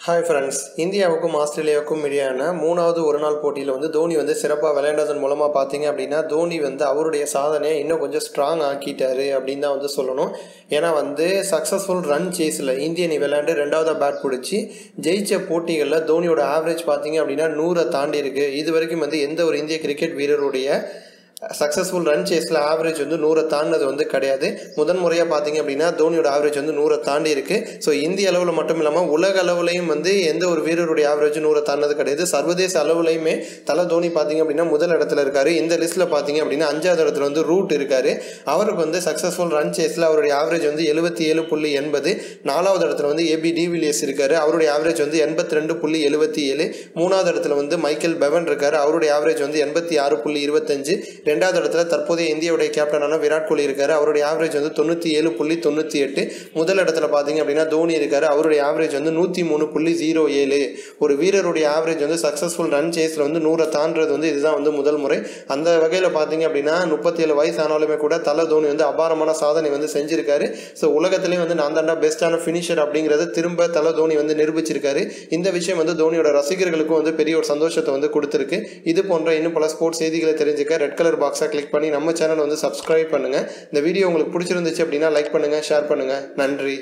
Hi friends இந்தியாவுக்கும் ஆஸ்திரேலியாவுக்கும் இடையான மூணாவது ஒரு நாள் போட்டியில் வந்து தோனி வந்து சிறப்பாக விளையாண்டதன் மூலமாக பார்த்தீங்க அப்படின்னா தோனி வந்து அவருடைய சாதனையை இன்னும் கொஞ்சம் ஸ்ட்ராங் ஆக்கிட்டாரு அப்படின்னு தான் வந்து சொல்லணும். ஏன்னா வந்து சக்ஸஸ்ஃபுல் ரன் சேஸில் இந்திய அணி விளையாண்டு ரெண்டாவதாக பேட் பிடிச்சி ஜெயிச்ச போட்டிகளில் தோனியோட ஆவரேஜ் பார்த்தீங்க அப்படின்னா நூறை தாண்டி இருக்குது இது வரைக்கும் வந்து எந்த ஒரு இந்திய கிரிக்கெட் வீரருடைய சக்ஸஸ்ஃபுல் ரன் சேஸில் ஆவரேஜ் வந்து நூறை தாண்டினது வந்து கிடையாது. முதன் முறையாக பார்த்தீங்க அப்படின்னா தோனியோட ஆவரேஜ் வந்து நூறை தாண்டி இருக்குது ஸோ இந்திய அளவில் மட்டும் இல்லாமல் உலக அளவுலையும் வந்து எந்த ஒரு வீரருடைய ஆவரேஜ் நூறை தாண்டினது கிடையாது. சர்வதேச அளவுலையுமே தலை தோனி பார்த்தீங்க அப்படின்னா முதல் இடத்துல இருக்கார். இந்த லிஸ்ட்டில் பார்த்தீங்க அப்படின்னா அஞ்சாவது இடத்துல வந்து ரூட் இருக்கார். அவருக்கு வந்து சக்ஸஸ்ஃபுல் ரன் சேஸில் அவருடைய ஆவரேஜ் வந்து எழுபத்தி ஏழு புள்ளி எண்பது. நாலாவது இடத்துல வந்து ஏபி டிவிலியர்ஸ் இருக்கார். அவருடைய ஆவரேஜ் வந்து எண்பத்தி ரெண்டு புள்ளி எழுபத்தி ஏழு. மூணாவது இடத்துல வந்து மைக்கேல் பெவன் இருக்கார். அவருடைய ஆவரேஜ் வந்து எண்பத்தி ஆறு புள்ளி இருபத்தஞ்சு. ரெண்டாவது இடத்துல தற்போதைய இந்தியாவுடைய கேப்டனான விராட் கோலி இருக்காரு. அவருடைய ஆவரேஜ் வந்து தொண்ணூற்றி ஏழு புள்ளி தொண்ணூற்றி எட்டு. முதல் இடத்துல பார்த்தீங்க அப்படின்னா தோனி இருக்காரு. அவருடைய ஆவரேஜ் வந்து நூற்றி மூணு புள்ளி ஜீரோ ஏழு. ஒரு வீரருடைய ஆவரேஜ் வந்து சக்ஸஸ்ஃபுல் ரன் சேஸில் வந்து நூறை தாண்டுறது வந்து இதுதான் வந்து முதல் முறை. அந்த வகையில் பார்த்தீங்க அப்படின்னா முப்பத்தி ஏழு வயசு ஆனாலுமே கூட தலை தோனி வந்து அபாரமான சாதனை வந்து செஞ்சிருக்காரு. ஸோ உலகத்திலேயே வந்து நான் தாண்டா பெஸ்ட்டான ஃபினிஷர் அப்படிங்கிறத திரும்ப தலை தோனி வந்து நிரூபிச்சிருக்காரு. இந்த விஷயம் வந்து தோனியோட ரசிகர்களுக்கும் வந்து பெரிய ஒரு சந்தோஷத்தை வந்து கொடுத்துருக்கு. இது போன்ற இன்னும் பல ஸ்போர்ட்ஸ் செய்திகளை தெரிஞ்சுக்க ரெட் கலர் பாக்ஸாக கிளிக் பண்ணி நம்ம சேனலை வந்து சப்ஸ்கிரைப் பண்ணுங்கள் இந்த வீடியோ உங்களுக்கு பிடிச்சிருந்துச்சு அப்படின்னா லைக் பண்ணுங்கள் ஷேர் பண்ணுங்கள் நன்றி.